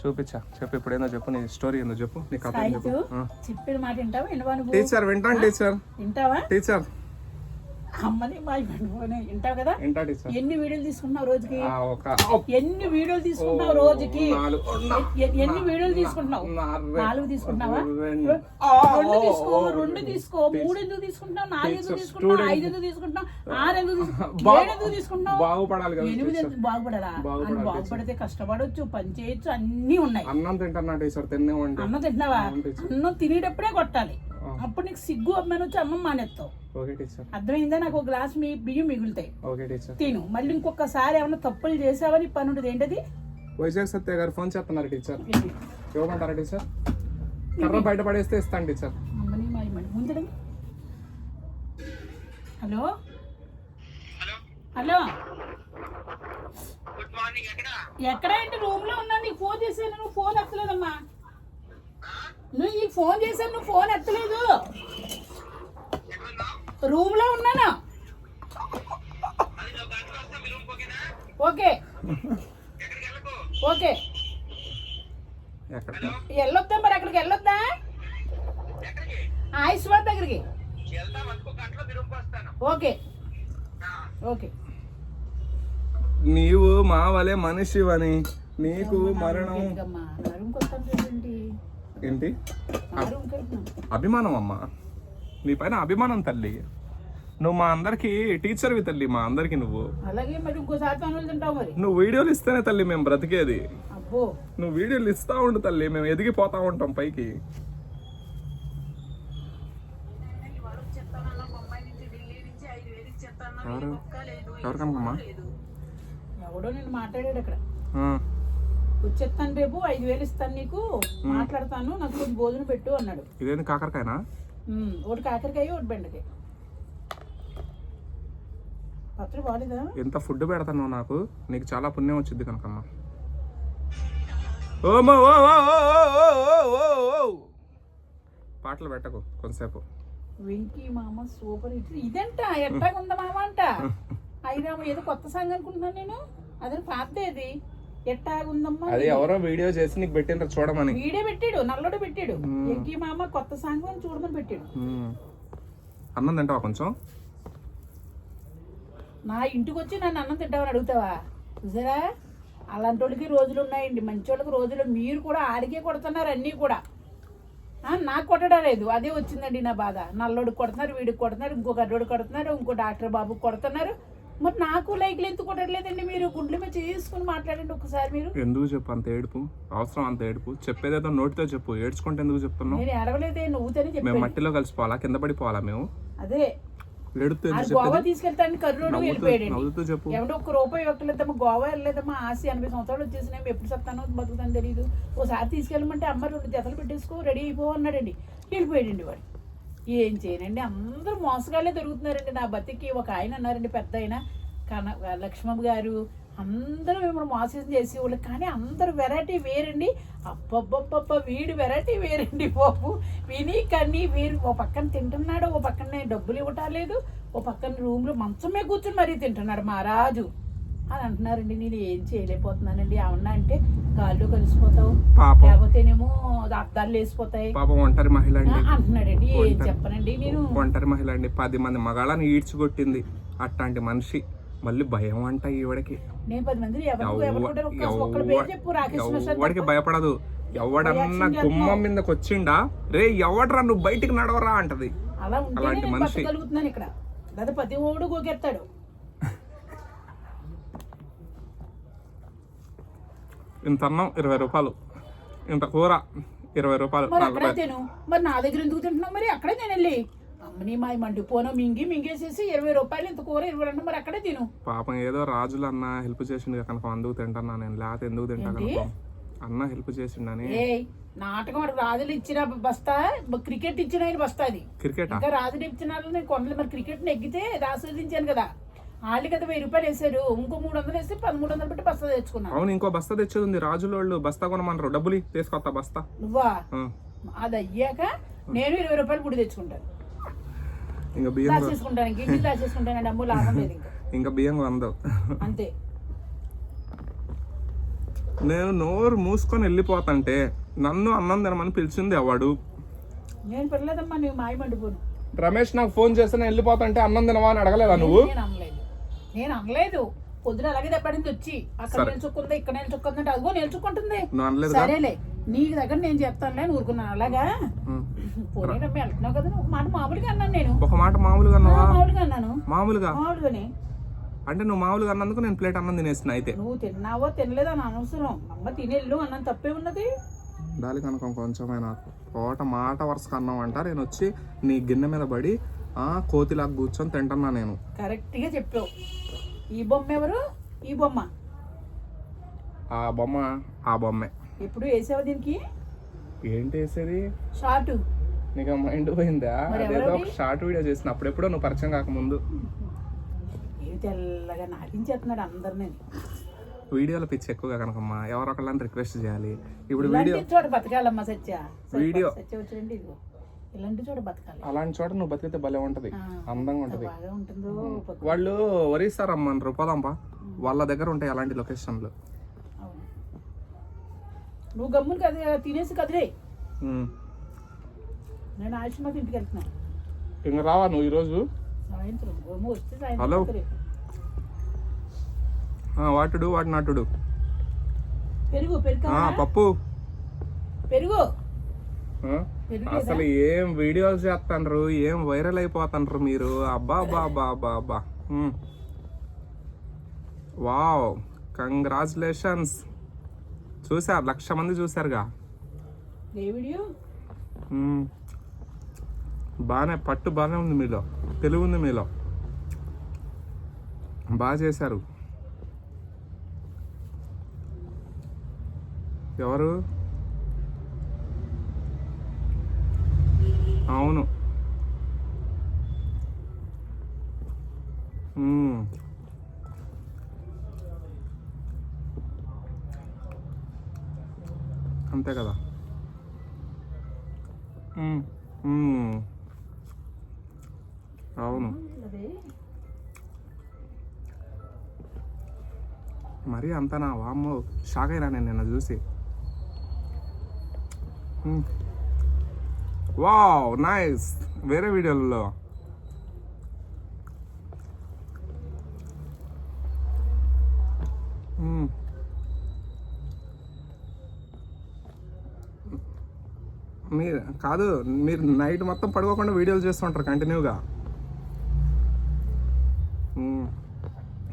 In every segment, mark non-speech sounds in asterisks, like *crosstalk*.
చూపించా. చెప్పు ఇప్పుడు ఏందో చెప్పు నీ స్టోరీ ఏందో చెప్పు నీ కథ ఏందో చెప్పు. చెప్పిన మాట వింటావా? టీచర్ వింటాను టీచర్ వింటావా? టీచర్ అమ్మని మా వింటావు కదా? ఎన్ని వీడియోలు తీసుకుంటున్నావు రోజుకి? ఎన్ని వీడియోలు తీసుకుంటున్నావు రోజుకి? ఎన్ని వీడియోలు తీసుకుంటున్నావు? నాలుగు తీసుకుంటున్నావా? రెండు. తీసుకో రెండు తీసుకో. మూడు ఎందుకు తీసుకుంటున్నావు? నాలుగు ఎందుకు తీసుకుంటున్నావు? ఐదు ఎందుకు తీసుకుంటున్నావు? ఆరు ఎందుకు ఏడు ఎందుకు తీసుకుంటున్నావు? బాగుపడాలి ఎనిమిది ఎందుకు బాగుపడాలా? బాగుపడితే కష్టపడొచ్చు పని చేయొచ్చు అన్ని ఉన్నాయి. అన్నం తింటున్నా అన్నం తింటున్నావా? అన్నం తినేటప్పుడే కొట్టాలి. అప్పుడు నీకు సిగ్గు అమ్మని వచ్చి అన్నం మానేస్తావు. Okay teacher. అర్థమైందా? నాకు ఒక గ్లాస్ మీ బియ్యం మిగులుతాయి. Okay teacher. తిను. మళ్ళీ ఇంకొకసారి ఏమైనా తప్పులు చేసావని పని ఉంటుంది ఏంటది? వైజాగ్ సత్య గారు ఫోన్ చేస్తున్నారు టీచర్. ఇవ్వమంటారా టీచర్? కర్ర బయట పడేస్తే ఇస్తాను teacher. Hello? Hello. Good morning. ఎక్కడ? ఎక్కడ ఏంటి? రూమ్లో ఉన్నా. నీకు ఫోన్ చేశాను నువ్వు ఫోన్ ఎత్తలేదమ్మా. నువ్వు నీకు ఫోన్ చేశాను నువ్వు ఫోన్ ఎత్తలేదు. రూమ్లో ఉన్నానా? ఓకే. ఓకే. వెళ్ళొద్దా మరి అక్కడికి? వెళ్ళొద్దా ఆయుష్మాన్ దగ్గరికి. ఓకే. ఓకే. నీవు మా వలే మనిషివని నీకు మరణం. ఏంటి? అభిమానం అమ్మా నీ పైన అభిమానం తల్లి. నువ్వు మా అందరికి టీచర్వి తల్లి మా అందరికి నువ్వు. అలాగే మరి ఇంకోసారి పనులు తింటావు మరి. నువ్వు వీడియోలు ఇస్తేనే తల్లి మేము బ్రతికేది. అబ్బో. నువ్వు వీడియోలు ఇస్తా ఉండు తల్లి మేము ఎదిగిపోతా ఉంటాం పైకి. ఎవరు ఎవరు కనుకమ్మా ఎవడో నేను మాట్లాడాడు అక్కడ. వచ్చేస్తాను రేపు ఐదు వేలు ఇస్తాను నీకు మాట్లాడతాను నాకు కొంచెం భోజనం పెట్టు అన్నాడు. ఇదేంది కాకరకాయనా? ఒకటి కాకరకాయ ఒకటి బెండకాయ. పత్రి బాగాలేదా ఎంత ఫుడ్ పెడతాను నాకు నీకు చాలా పుణ్యం వచ్చింది కనుకమ్మ. పాటలు పెట్టకు కొంతసేపు. వెంకీ మామ సూపర్ హిట్. ఇదంట ఎట్టాగుందా మామ అంట. *laughs* అయినా ఏదో కొత్త సాంగ్ అనుకుంటున్నాను నేను. అదే పాతేది ఎట్టాగుందమ్మా అది ఎవరో వీడియో చేసి నీకు పెట్టిండ్రు చూడమని. వీడే పెట్టాడు నల్లోడు పెట్టాడు. వెంకీ మామ కొత్త సాంగ్ అని చూడమని పెట్టాడు. అన్నం తింటావా కొంచెం? నా ఇంటికి వచ్చి నన్ను అన్నం తింటామని అడుగుతావా? చూసారా? అలాంటి వాళ్ళకి రోజులు ఉన్నాయండి. మంచి వాళ్ళకి రోజులు. మీరు కూడా ఆడికే కొడుతున్నారు అన్నీ కూడా. ఆ, నాకు కొట్టడం లేదు. అదే వచ్చిందండి నా బాధ. నల్లోడికి కొడుతున్నారు వీడికి కొడుతున్నారు ఇంకో గడ్డోడు కొడుతున్నారు ఇంకో డాక్టర్ బాబు కొడుతున్నారు. మరి నాకు లైక్లు ఎందుకు కొట్టట్లేదండి మీరు? గుండెల మీద చేసుకుని మాట్లాడండి ఒకసారి మీరు. ఎందుకు చెప్పు? అంత ఏడుపు? అవసరం అంత ఏడుపు? చెప్పేదేదో నోటితో చెప్పు. ఏడ్చుకుంటే ఎందుకు చెప్తున్నావు? నేను ఏడవలేదే నువ్వుతని మేము చెప్పాను మట్టిలో కలిసిపోవాలా? కింద పడిపోవాలా మేము? అదే. గోవా చెప్పేది? తీసుకెళ్తాను కర్రోడు నవ్వుతూ వెళ్ళిపోయాడండి. నవ్వుతూ చెప్పు. ఎవడో ఒక్క రూపాయి ఇవ్వట్లేదమ్మా గోవా వెళ్ళలేదమ్మా. ఆశ ఎనభై సంవత్సరాలు వచ్చేసినాయి. ఎప్పుడు చెప్తానో బతుకుతానో తెలియదు ఓసారి తీసుకెళ్ళమంటే అమ్మ రెండు జతలు పెట్టేసుకో రెడీ అయిపో అన్నాడండి. వెళ్ళిపోయాడండి వాడు. ఏం చేయనండి. అందరూ మోసగాళ్ళే దొరుకుతున్నారండి. నా బతికి ఒక ఆయన అన్నారండి పెద్ద ఆయన. కన లక్ష్మమ్మ గారు అందరూ మిమ్మల్ని మోసం చేసేవాళ్ళు. కానీ అందరూ వెరైటీ వేరండి. అబ్బబ్బబ్బబ్బ వీడు వెరైటీ వేరండి బాబు. విని కానీ వీరు ఓ పక్కన తింటున్నాడు ఓ పక్కన డబ్బులు ఇవ్వటం లేదు. ఓ పక్కన రూమ్లో మంచమే కూర్చుని మరీ తింటున్నాడు మహారాజు రాజు. అని అంటున్నారండి. నేను ఏం చేయలేకపోతున్నానండి. ఏమన్నా అంటే గాల్లో కలిసిపోతావు లేకపోతేనేమో అద్దాలు లేసిపోతాయి. పాపం ఒంటరి మహిళ అంటున్నాడండి. ఏం చెప్పనండి నేను. ఒంటరి మహిళ అండి. పది మంది మగాళ్ళని ఈడ్చికొట్టింది. అట్లాంటి మనిషి. మళ్ళీ భయం అంట ఈవిడకి. పది ఎవడికి భయపడదు. ఎవడన్నా గుమ్మం మీదకి వచ్చిండా? రే ఎవడరా నువ్వు బయటికి నడవరా అంటది. అలాంటి మనిషి. ఇక్కడ. ప్రతి ఓడు గోకెత్తాడు. ఇంత అన్నం ఇరవై రూపాయలు. ఇంత కూర ఇరవై రూపాయలు మరి అక్కడే తిను. మరి నా దగ్గర ఎందుకు తింటున్నావు? మరి అక్కడే నేను వెళ్ళి అమ్మని మా మండిపోను మింగి మింగేసేసి ఇరవై రూపాయలు ఇంత కూర ఇరవై రెండు మరి అక్కడే తిను. పాపం ఏదో రాజులు అన్న హెల్ప్ చేసిండు కనుక అందుకు తింటున్నా నేను. లేకపోతే ఎందుకు తింటా కనుక? అన్న హెల్ప్ చేసిండని నాటకం రాజులు ఇచ్చిన బస్తా క్రికెట్ ఇచ్చిన బస్తా అది. క్రికెటా? ఇంకా రాజులు ఇచ్చిన కొండలు మరి క్రికెట్ నెగ్గితే ఆస్వాదించాను కదా. వాళ్ళు కదా వెయ్యి రూపాయలు వేసారు. ఇంకో మూడు వందలు వేస్తే పదమూడు వందలు పెట్టి బస్తా తెచ్చుకున్నాను అవును ఇంకో బస్తా తెచ్చేది ఉంది రాజులోళ్ళు బస్తా కొనమన్నారు డబ్బులు తీసుకొస్తా బస్తా. నువ్వా. అది అయ్యాక నేను ఇరవై రూపాయలు పుడి తెచ్చుకుంటాను ఇంకా బియ్యం దాచేసుకుంటాను గిన్నెలు దాచేసుకుంటాను అమ్మో లాభం లేదు ఇంకా. *laughs* ఇంకా బియ్యం వందవు అంతే. నేను నోరు మూసుకొని వెళ్ళిపోతుంటే నన్ను అన్నం తినమని పిలిచింది ఎవడు? నేను పిల్లదమ్మా నువ్వు మాయమండిపోను. రమేష్ నాకు ఫోన్ చేస్తే నేను వెళ్ళిపోతుంటే అన్నం తినవా అని అడగలేదా నువ్వు? నేను అనలేదు. నేను పొద్దున అలాగే దెబ్బడింది వచ్చి. అక్కడ నిల్చుక్కుంది ఇక్కడ నిల్చుక్కుందంటే అదిగో నిల్చుకుంటుంది. సరేలే. నీ దగ్గర నేను చెప్తానులే అని ఊరుకున్నాను. అలాగా? పోనీనమ్మా వెళ్తున్నావు కదా. మాట మామూలుగా అన్నాను నేను. ఒక మాట మామూలుగా మామూలుగా అన్నాను. మామూలుగా? మామూలుగానే. అంటే నువ్వు మామూలుగా అన్నందుకు నేను ప్లేట్ అన్నం తినేసిన అయితే. నువ్వు తిన్నావో తినలేదో అని అనవసరం. అమ్మ తినేళ్ళు అన్నం తప్పే ఉన్నది. దాలి కనుక కొంచెమైనా కోట మాట వరుసగా అన్నం అంట. నేను వచ్చి నీ గిన్నె మీద పడి కోతిలాగా కూర్చొని తింటున్నా నేను. కరెక్ట్గా చెప్పావు. ఈ బొమ్మ ఎవరు? ఈ బొమ్మ. ఆ బొమ్మ ఆ బొమ్మే. ఎప్పుడు వేసావు దీనికి? ఏంటి వేసేది? షార్ట్ నీకు మైండ్ పోయిందా? అదేదో? ఒక షార్ట్ వీడియో చేసిన. అప్పుడెప్పుడో నువ్వు పరిచయం కాకముందు. తెల్లగా నాటించేస్తున్నాడు అందరినీ. వీడియోలో పిచ్చి ఎక్కువగా కనుకమ్మా. ఎవరొకళ్ళని రిక్వెస్ట్ చేయాలి. ఇప్పుడు వీడియో బతకాలమ్మా సత్య. వీడియో. ఇలాంటి చోట బతకాలి. అలాంటి చోట నువ్వు బతికితే భలే ఉంటది. అందంగా ఉంటది. బాగా ఉంటుందో పొద్దు. వాళ్ళు వరిస్తారమ్మా రూపాదంపా వాళ్ళ దగ్గర ఉంటాయి అలాంటి లొకేషన్లు. నువ్వు గమ్ముని కది తినేసి కదిలే. నేను ఇంటికి వెళ్తున్నాను ఇంక రావా నువ్వు ఈరోజు? సాయంత్రం. గమ్ము వస్తే హలో. సాయంత్రం కదిలే. ఆ, వాటుడు వాటి నాటుడు. పెరుగు పెరుగు ఆ, పప్పు. పెరుగు. ఆ? అసలు ఏం వీడియోలు చేస్తాండ్రు ఏం వైరల్ అయిపోతాండ్రు మీరు? అబ్బా అబ్బా అబ్బా అబ్బా అబ్బా. ఉమ్. వావ్. కంగ్రాచులేషన్స్. చూసారు లక్ష మంది చూసారుగా. బాగానే పట్టు బాగానే ఉంది మీలో. తెలివి ఉంది మీలో. బాగా చేశారు. ఎవరు? అవును. అంతే కదా. అవును. మరి మరీ అంతనా? వామ్మో. షాక్ అయినా నేను నిన్న చూసి. Wow nice. వేరే వీడియోలలో. మీరు కాదు మీరు నైట్ మొత్తం పడుకోకుండా వీడియోలు చేస్తుంటారు కంటిన్యూగా.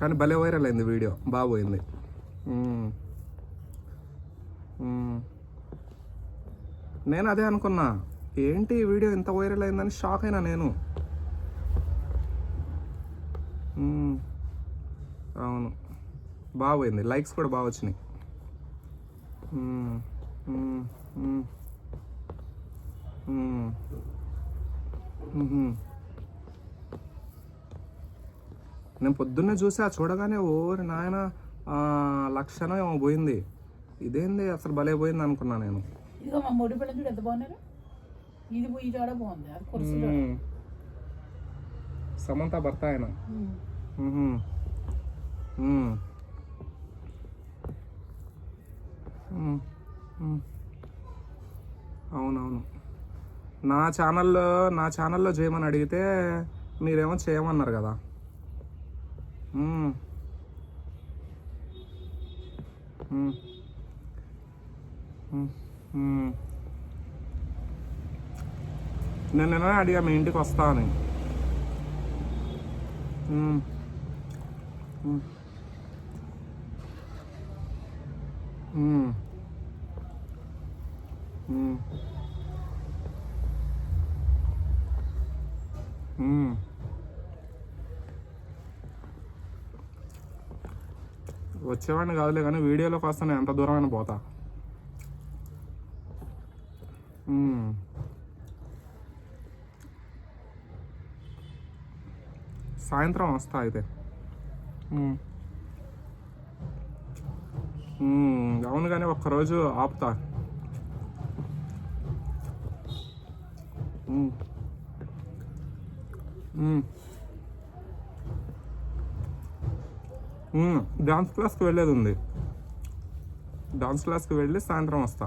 కానీ భలే వైరల్ అయింది వీడియో. బాగోయింది నేను అదే అనుకున్నా. ఏంటి ఈ వీడియో ఇంత వైరల్ అయిందని షాక్ అయినా నేను? అవును. బాగపోయింది లైక్స్ కూడా బాగా వచ్చినాయి. నేను పొద్దున్నే చూసా చూడగానే ఓరి నాయన లక్షణం ఏమో పోయింది. ఇదేంది? అసలు భలే పోయింది అనుకున్నా నేను. ఇదిగో మా మొడి పిల్లలు చూడు ఎంత బాగున్నారు ఇది ఈ బాగుంది అది కుర్చీ. సమంత భర్త ఆయన ఉమ్. మ్మ్. మ్మ్. మ్మ్. మ్మ్. అవునవును నా ఛానల్లో నా ఛానల్లో చేయమని అడిగితే మీరేమో చేయమన్నారు కదా మ్మ్. మ్మ్. మ్మ్. మ్మ్. నిన్ననే నిన్న అడిగా మీ ఇంటికి వస్తా అని. వచ్చేవాడిని కాదులే కానీ వీడియోలోకి వస్తాను నేను ఎంత దూరమైనా పోతా. సాయంత్రం వస్తా అయితే. అవును కానీ ఒక్కరోజు ఆపుతా. డాన్స్ క్లాస్కి వెళ్ళేది ఉంది. డాన్స్ క్లాస్కి వెళ్ళి సాయంత్రం వస్తా.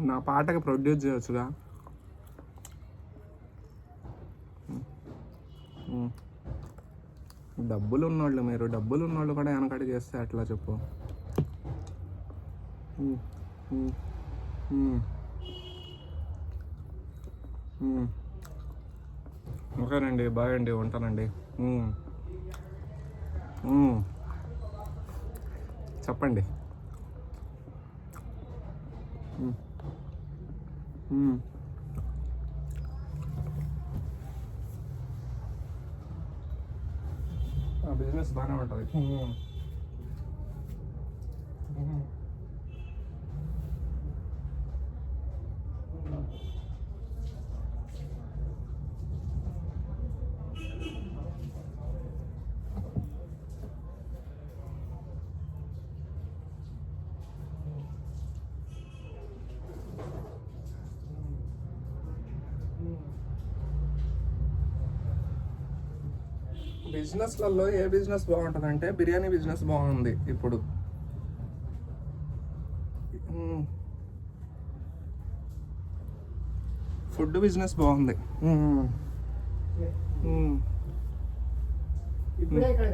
నా పాటకు ప్రొడ్యూస్ చేయొచ్చుగా. డబ్బులు ఉన్నోళ్ళు మీరు డబ్బులు ఉన్నోళ్ళు కూడా వెనకటి చేస్తే అట్లా చెప్పు? ఓకేనండి బాయ్ అండి ఉంటానండి. చెప్పండి. Hmm. బిజినెస్ బాగానే ఉంటుంది. Hmm మ్మ్. మ్మ్. బిజినెస్లలో ఏ బిజినెస్ బాగుంటుంది అంటే బిర్యానీ బిజినెస్ బాగుంది ఇప్పుడు. ఫుడ్ బిజినెస్ బాగుంది. ఇప్పుడే ఇక్కడ